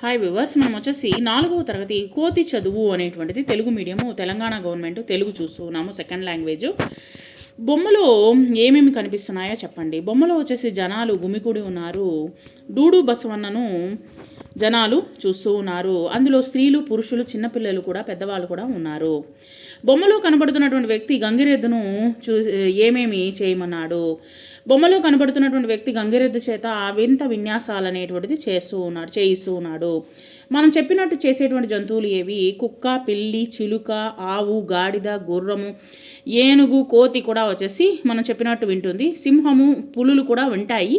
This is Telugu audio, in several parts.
హాయ్ వివర్స్ మనం వచ్చేసి నాలుగవ తరగతి కోతి చదువు అనేటువంటిది తెలుగు మీడియము తెలంగాణ గవర్నమెంట్ తెలుగు చూస్తున్నాము సెకండ్ లాంగ్వేజ్ బొమ్మలో ఏమేమి కనిపిస్తున్నాయో చెప్పండి. బొమ్మలో వచ్చేసి జనాలు గుమికూడి ఉన్నారు. డూడు బసవన్నను జనాలు చూస్తూ ఉన్నారు. అందులో స్త్రీలు పురుషులు చిన్నపిల్లలు కూడా పెద్దవాళ్ళు కూడా ఉన్నారు. బొమ్మలో కనబడుతున్నటువంటి వ్యక్తి గంగిరెద్దును చూ ఏమేమి చేయమన్నాడు? బొమ్మలో కనబడుతున్నటువంటి వ్యక్తి గంగిరెద్దు చేత వింత విన్యాసాలు అనేటువంటిది చేస్తూ ఉన్నాడు చేయిస్తూ ఉన్నాడు. మనం చెప్పినట్టు చేసేటువంటి జంతువులు ఏవి? కుక్క పిల్లి చిలుక ఆవు గాడిద గుర్రము ఏనుగు కోతి కూడా వచ్చేసి మనం చెప్పినట్టు వింటుంది. సింహము పులులు కూడా ఉంటాయి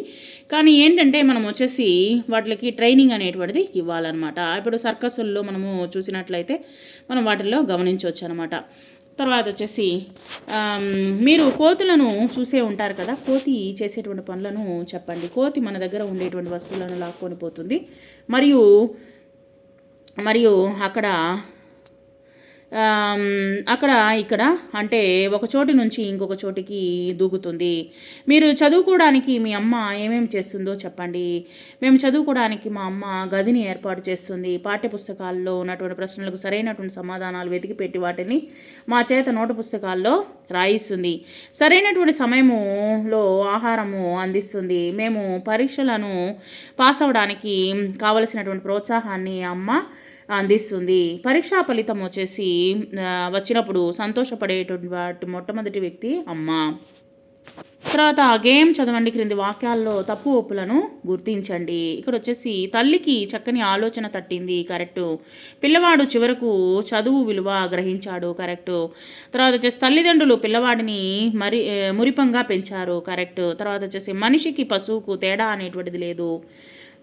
కానీ ఏంటంటే మనం వచ్చేసి వాటికి ట్రైనింగ్ అనేటువంటిది ఇవ్వాలన్నమాట. ఇప్పుడు సర్కసుల్లో మనము చూసినట్లయితే మనం వాటిల్లో గమనించవచ్చు అనమాట తర్వాత వచ్చేసి మీరు కోతులను చూసే ఉంటారు కదా? కోతి చేసేటువంటి పనులను చెప్పండి. కోతి మన దగ్గర ఉండేటువంటి వస్తువులను లాక్కొని పోతుంది. మరియు మరియు అక్కడ అక్కడ ఇక్కడ అంటే ఒక చోటి నుంచి ఇంకొక చోటికి దూకుతుంది. మీరు చదువుకోవడానికి మీ అమ్మ ఏమేమి చేస్తుందో చెప్పండి. మేము చదువుకోవడానికి మా అమ్మ గదిని ఏర్పాటు చేస్తుంది. పాఠ్యపుస్తకాల్లో ఉన్నటువంటి ప్రశ్నలకు సరైనటువంటి సమాధానాలు వెతికి పెట్టి వాటిని మా చేత నోటు పుస్తకాల్లో రాయిస్తుంది. సరైనటువంటి సమయములో ఆహారము అందిస్తుంది. మేము పరీక్షలను పాస్ అవ్వడానికి కావలసినటువంటి ప్రోత్సాహాన్ని అమ్మ అందిస్తుంది. పరీక్షా ఫలితం వచ్చేసి వచ్చినప్పుడు సంతోషపడేటువంటి మొట్టమొదటి వ్యక్తి అమ్మ. తర్వాత గేమ్ చదవండి క్రింది వాక్యాల్లో తప్పు ఒప్పులను గుర్తించండి. ఇక్కడ వచ్చేసి తల్లికి చక్కని ఆలోచన తట్టింది కరెక్టు. పిల్లవాడు చివరకు చదువు విలువ గ్రహించాడు కరెక్టు. తర్వాత వచ్చేసి తల్లిదండ్రులు పిల్లవాడిని మరి మురిపంగా పెంచారు కరెక్ట్. తర్వాత వచ్చేసి మనిషికి పశువుకు తేడా అనేటువంటిది లేదు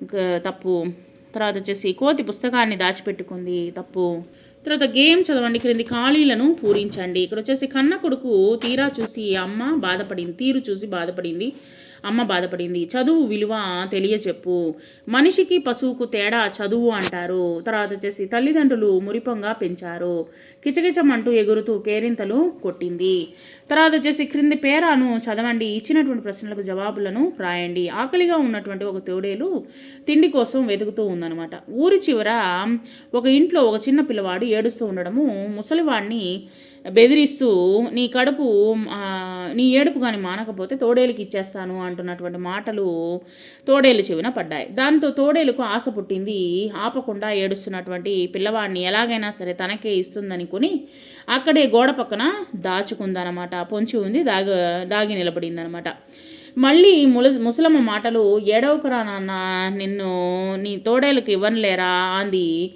ఇంకా తప్పు. తర్వాత వచ్చేసి కోతి పుస్తకాన్ని దాచిపెట్టుకుంది తప్పు. తర్వాత గేమ్ చదవండి క్రింది ఖాళీలను పూరించండి. ఇక్కడ వచ్చేసి కన్న కొడుకు తీరా చూసి అమ్మ బాధపడింది తీరు చూసి బాధపడింది. అమ్మ బాధపడింది. చదువు విలువ తెలియచెప్పు. మనిషికి పశువుకు తేడా చదువు అంటారు. తర్వాత వచ్చేసి తల్లిదండ్రులు మురిపంగా పెంచారు. కిచకిచమంటూ ఎగురుతూ కేరింతలు కొట్టింది. తర్వాత వచ్చేసి క్రింది పేరాను చదవండి. ఇచ్చినటువంటి ప్రశ్నలకు జవాబులను రాయండి. ఆకలిగా ఉన్నటువంటి ఒక తోడేలు తిండి కోసం వెతుకుతూ ఉందన్నమాట. ఊరి చివర ఒక ఇంట్లో ఒక చిన్న పిల్లవాడు ఏడుస్తూ ఉండడము ముసలివాడిని బెదిరిస్తూ నీ కడుపు నీ ఏడుపు కానీ మానకపోతే తోడేలుకి ఇచ్చేస్తాను అంటున్నటువంటి మాటలు తోడేలు చెవిన పడ్డాయి. దాంతో తోడేలుకు ఆశ పుట్టింది. ఆపకుండా ఏడుస్తున్నటువంటి పిల్లవాడిని ఎలాగైనా సరే తనకే ఇస్తుందనుకుని అక్కడే గోడ పక్కన దాచుకుందనమాట. పొంచి ఉంది దాగ దాగి నిలబడిందనమాట. మళ్ళీ ముల ముసలమ్మ మాటలు ఏడవకురా నాన్న నిన్ను నీ తోడేలకు ఇవ్వనులేరా అంది.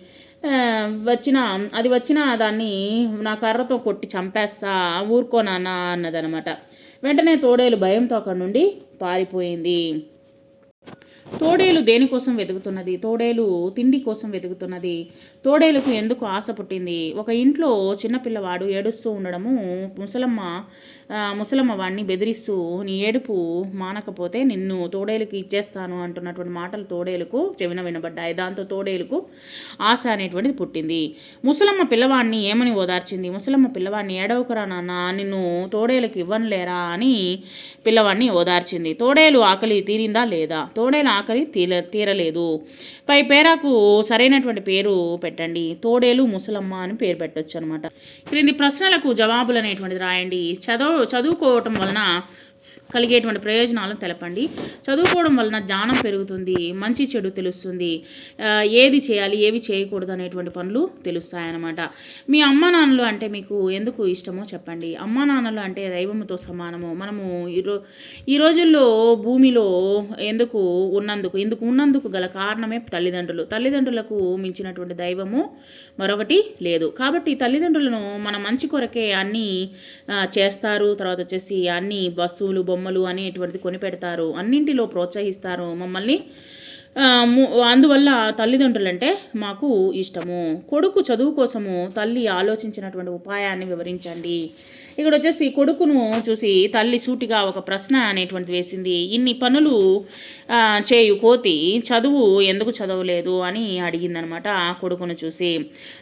వచ్చిన అది వచ్చిన దాన్ని నా కర్రతో కొట్టి చంపేస్తా ఊరుకోనానా అన్నదనమాట. వెంటనే తోడేలు భయంతో అక్కడి నుండి పారిపోయింది. తోడేలు దేనికోసం వెతుకుతున్నది? తోడేలు తిండి కోసం వెతుకుతున్నది. తోడేలుకు ఎందుకు ఆశ పుట్టింది? ఒక ఇంట్లో చిన్నపిల్లవాడు ఏడుస్తూ ఉండడము ముసలమ్మ ముసలమ్మ వాడిని బెదిరిస్తూ నీ ఏడుపు మానకపోతే నిన్ను తోడేలుకి ఇచ్చేస్తాను అంటున్నటువంటి మాటలు తోడేలుకు చెవిన వినబడ్డాయి. దాంతో తోడేలుకు ఆశ అనేటువంటిది పుట్టింది. ముసలమ్మ పిల్లవాడిని ఏమని ఓదార్చింది? ముసలమ్మ పిల్లవాడిని ఏడవకురా నాన్న నిన్ను తోడేలకు ఇవ్వనులేరా అని పిల్లవాడిని ఓదార్చింది. తోడేలు ఆకలి తీరిందా లేదా? తోడేలు ఆకలి తీర తీరలేదు. పై పేరాకు సరైనటువంటి పేరు పెట్టండి. తోడేలు ముసలమ్మ అని పేరు పెట్టొచ్చు అనమాట క్రింది ప్రశ్నలకు జవాబులు అనేటువంటిది రాయండి. చదువు చదువుకోవటం వలన కలిగేటువంటి ప్రయోజనాలను తెలపండి. చదువుకోవడం వలన జ్ఞానం పెరుగుతుంది మంచి చెడు తెలుస్తుంది. ఏది చేయాలి ఏవి చేయకూడదు అనేటువంటి పనులు తెలుస్తాయన్నమాట. మీ అమ్మ నాన్నలు అంటే మీకు ఎందుకు ఇష్టమో చెప్పండి. అమ్మ నాన్నలు అంటే దైవముతో సమానము. మనము ఈరో ఈ రోజుల్లో భూమిలో ఎందుకు ఉన్నందుకు ఇందుకు ఉన్నందుకు గల కారణమే తల్లిదండ్రులు. తల్లిదండ్రులకు మించినటువంటి దైవము మరొకటి లేదు. కాబట్టి తల్లిదండ్రులను మన మంచి కొరకే అన్నీ చేస్తారు. తర్వాత వచ్చేసి అన్ని వస్తువులు బొమ్మలు అనేటువంటిది కొనిపెడతారు. అన్నింటిలో ప్రోత్సహిస్తారు. మమ్మల్ని అందువల్ల తల్లిదండ్రులంటే మాకు ఇష్టము. కొడుకు చదువు కోసము తల్లి ఆలోచించినటువంటి ఉపాయాన్ని వివరించండి. ఇక్కడ వచ్చేసి కొడుకును చూసి తల్లి సూటిగా ఒక ప్రశ్న అనేటువంటి వేసింది. ఇన్ని పనులు చేయు కోతి చదువు ఎందుకు చదవలేదు అని అడిగిందనమాట ఆ కొడుకును చూసి.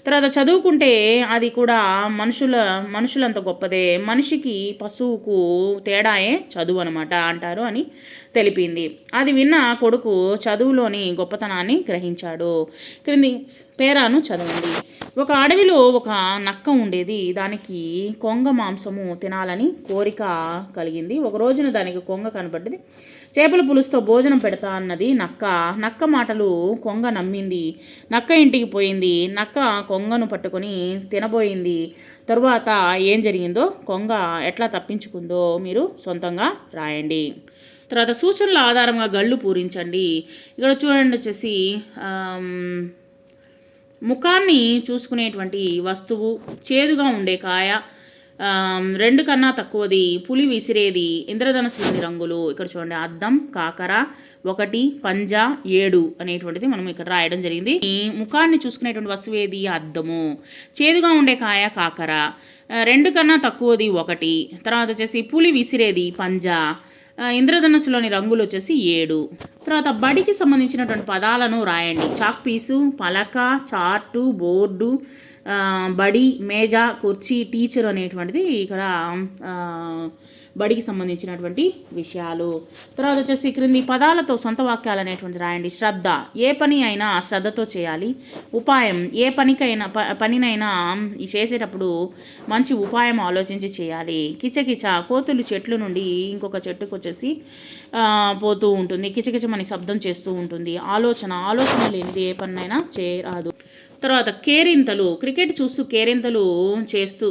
తర్వాత చదువుకుంటే అది కూడా మనుషుల మనుషులంత గొప్పదే. మనిషికి పశువుకు తేడాయే చదువు అనమాట అంటారు అని తెలిపింది. అది విన్న కొడుకు చదువులోని గొప్పతనాన్ని గ్రహించాడు. క్రింది పేరాను చదవండి. ఒక అడవిలో ఒక నక్క ఉండేది. దానికి కొంగ మాంసము తినాలని కోరిక కలిగింది. ఒక రోజున దానికి కొంగ కనబడ్డది. చేపల పులుసుతో భోజనం పెడతా అన్నది నక్క. నక్క మాటలు కొంగ నమ్మింది. నక్క ఇంటికి పోయింది. నక్క కొంగను పట్టుకొని తినబోయింది. తరువాత ఏం జరిగిందో కొంగ ఎట్లా తప్పించుకుందో మీరు సొంతంగా రాయండి. తర్వాత సూచనల ఆధారంగా గళ్ళు పూరించండి. ఇక్కడ చూడండి వచ్చేసి ముఖాన్ని చూసుకునేటువంటి వస్తువు చేదుగా ఉండే కాయ రెండు కన్నా తక్కువది పులి విసిరేది ఇంద్రధనస్సులోని రంగులు. ఇక్కడ చూడండి అద్దం కాకర ఒకటి పంజా ఏడు అనేటువంటిది మనం ఇక్కడ రాయడం జరిగింది. ఈ ముఖాన్ని చూసుకునేటువంటి వస్తువు ఏది? అద్దము. చేదుగా ఉండే కాయ కాకర. రెండు కన్నా తక్కువది ఒకటి. తర్వాత వచ్చేసి పులి విసిరేది పంజా. ఇంద్రధనస్సులోని ఇంద్రధనుస్సులోని రంగులు వచ్చేసి ఏడు. తర్వాత బడికి సంబంధించినటువంటి పదాలను రాయండి. చాక్ పీసు పలక చార్టు బోర్డు బడి మేజ కుర్చీ టీచర్ అనేటువంటిది ఇక్కడ బడికి సంబంధించినటువంటి విషయాలు. తర్వాత వచ్చేసి క్రింది పదాలతో సొంత వాక్యాలు అనేటువంటి రాయండి. శ్రద్ధ. ఏ పని అయినా శ్రద్ధతో చేయాలి. ఉపాయం. ఏ పనికైనా ప పనినైనా ఈ చేసేటప్పుడు మంచి ఉపాయం ఆలోచించి చేయాలి. కిచకిచ. కోతులు చెట్లు నుండి ఇంకొక చెట్టుకు వచ్చేసి పోతూ ఉంటుంది. కిచకిచ అని శబ్దం చేస్తూ ఉంటుంది. ఆలోచన ఆలోచన లేనిది ఏ పనైనా చేయరాదు. తర్వాత కేరింతలు క్రికెట్ చూస్తూ కేరింతలు చేస్తూ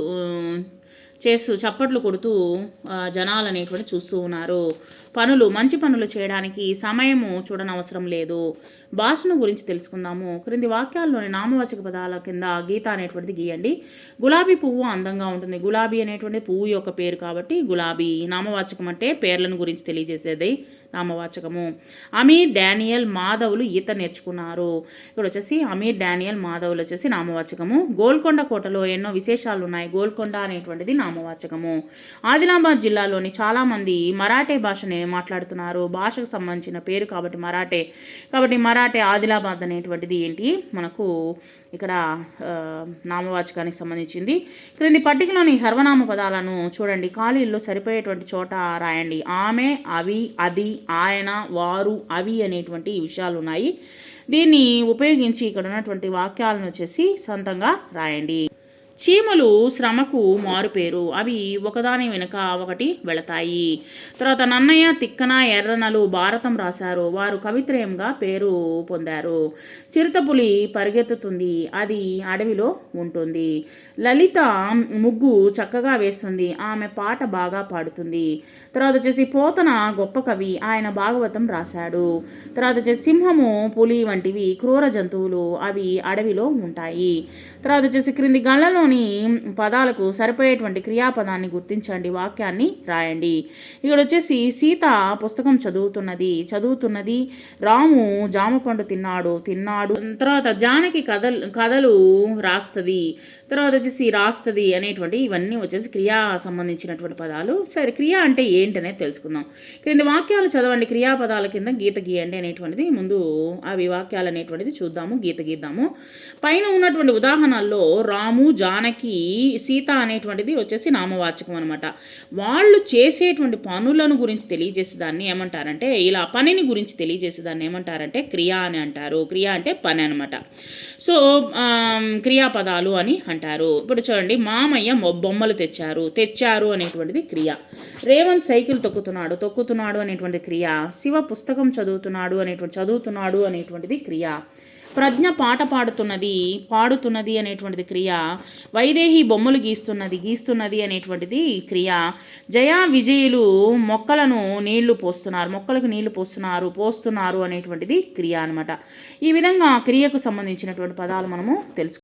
చేస్తూ చప్పట్లు కొడుతూ జనాలు అనేటువంటి చూస్తూ ఉన్నారు. పనులు మంచి పనులు చేయడానికి సమయము చూడనవసరం లేదు. భాషను గురించి తెలుసుకుందాము. క్రింది వాక్యాల్లోని నామవాచక పదాల కింద గీత అనేటువంటిది గీయండి. గులాబీ పువ్వు అందంగా ఉంటుంది. గులాబీ అనేటువంటి పువ్వు యొక్క పేరు కాబట్టి గులాబీ. నామవాచకం అంటే పేర్లను గురించి తెలియజేసేది నామవాచకము. అమీర్ డానియల్ మాధవులు ఈత నేర్చుకున్నారు. ఇక్కడ వచ్చేసి అమీర్ డానియల్ మాధవులు వచ్చేసి నామవాచకము. గోల్కొండ కోటలో ఎన్నో విశేషాలు ఉన్నాయి. గోల్కొండ అనేటువంటిది నామవాచకము. ఆదిలాబాద్ జిల్లాలోని చాలామంది మరాఠీ భాషనే మాట్లాడుతున్నారు. భాషకు సంబంధించిన పేరు కాబట్టి మరాఠే. కాబట్టి మరాఠే ఆదిలాబాద్ అనేటువంటిది ఏంటి? మనకు ఇక్కడ నామవాచకానికి సంబంధించింది. క్రింది పట్టికలోని సర్వనామ పదాలను చూడండి. ఖాళీల్లో సరిపోయేటువంటి చోట రాయండి. ఆమె అవి అది ఆయన వారు అవి అనేటువంటి విషయాలు ఉన్నాయి. దీన్ని ఉపయోగించి ఇక్కడ ఉన్నటువంటి వాక్యాలను వచ్చేసి సొంతంగా రాయండి. చీమలు శ్రమకు మారుపేరు. అవి ఒకదాని వెనుక ఒకటి వెళతాయి. తర్వాత నన్నయ్య తిక్కన ఎర్రనలు భారతం రాశారు. వారు కవిత్రయంగా పేరు పొందారు. చిరుతపులి పరిగెత్తుతుంది. అది అడవిలో ఉంటుంది. లలిత ముగ్గు చక్కగా వేస్తుంది. ఆమె పాట బాగా పాడుతుంది. తర్వాత వచ్చేసి పోతన గొప్ప కవి. ఆయన భాగవతం రాశాడు. తర్వాత వచ్చేసి సింహము పులి వంటివి క్రూర జంతువులు అవి అడవిలో ఉంటాయి. తర్వాత వచ్చేసి క్రింది గళ్ళలోని పదాలకు సరిపోయేటువంటి క్రియాపదాన్ని గుర్తించండి వాక్యాన్ని రాయండి. ఇక్కడ వచ్చేసి సీత పుస్తకం చదువుతున్నది. చదువుతున్నది రాము జామ పండు తిన్నాడు తిన్నాడు. తర్వాత జానకి కథలు కథలు రాస్తుంది. తర్వాత వచ్చేసి రాస్తుంది అనేటువంటి ఇవన్నీ వచ్చేసి క్రియా సంబంధించినటువంటి పదాలు. సరే క్రియ అంటే ఏంటనేది తెలుసుకుందాం. క్రింది వాక్యాలు చదవండి. క్రియాపదాల కింద గీత గీయండి అనేటువంటిది ముందు అవి వాక్యాలు అనేటువంటిది చూద్దాము గీత గీద్దాము. పైన ఉన్నటువంటి ఉదాహరణల్లో రాము మనకి సీత అనేటువంటిది వచ్చేసి నామవాచకం అనమాట వాళ్ళు చేసేటువంటి పనులను గురించి తెలియజేసేదాన్ని ఏమంటారంటే ఇలా పనిని గురించి తెలియజేసేదాన్ని ఏమంటారంటే క్రియ అని అంటారు. క్రియ అంటే పని అనమాట సో క్రియాపదాలు అని అంటారు. ఇప్పుడు చూడండి మామయ్య బొమ్మలు తెచ్చారు. తెచ్చారు అనేటువంటిది క్రియ. రేవంత్ సైకిల్ తొక్కుతున్నాడు తొక్కుతున్నాడు అనేటువంటి క్రియ. శివ పుస్తకం చదువుతున్నాడు అనేటువంటి చదువుతున్నాడు అనేటువంటిది క్రియ. ప్రజ్ఞ పాట పాడుతున్నది పాడుతున్నది అనేటువంటిది క్రియ. వైదేహి బొమ్మలు గీస్తున్నది గీస్తున్నది అనేటువంటిది క్రియ. జయ విజయులు మొక్కలను నీళ్ళు పోస్తున్నారు మొక్కలకు నీళ్ళు పోస్తున్నారు పోస్తున్నారు అనేటువంటిది క్రియ అనమాట ఈ విధంగా క్రియకు సంబంధించినటువంటి పదాలు మనము తెలుసు